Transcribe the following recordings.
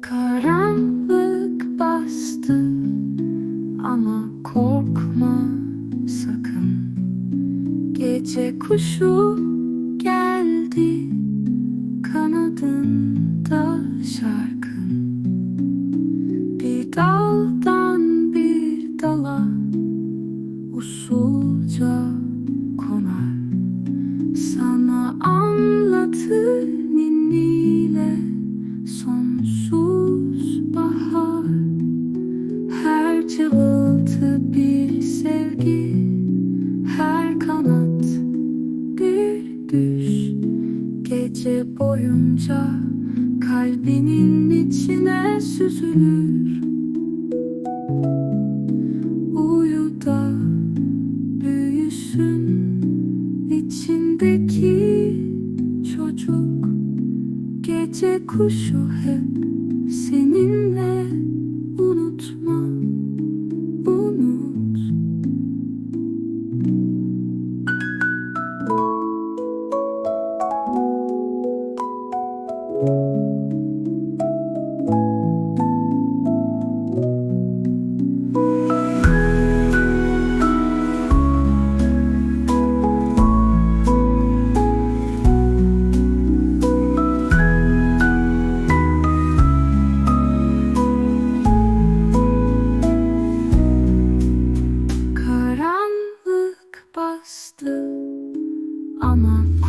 Karanlık bastı ama korkma sakın. Gece kuşu geldi kanadında şarkın. Bir daldan usulca konar. Sana anlatır ninniyle sonsuz bahar. Her cıvıltı bir sevgi Her kanat bir düş. Gece boyunca kalbinin içine süzülür büyüsün içindeki çocuk. Gece kuşu hep seninle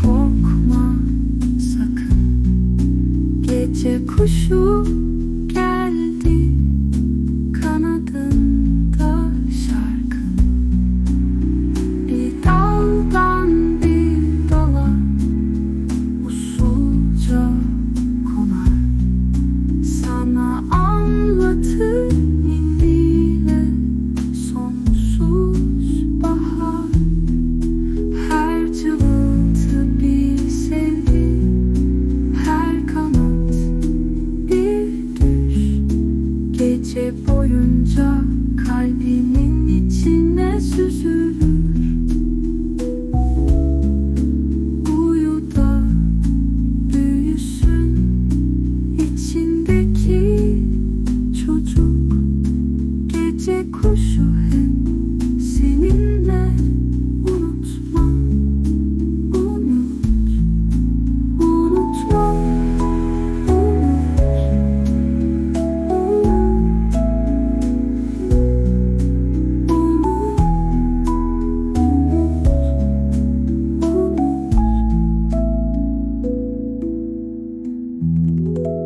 Karanlık bastı ama korkma gece boyunca kalbimin içine süzülür Música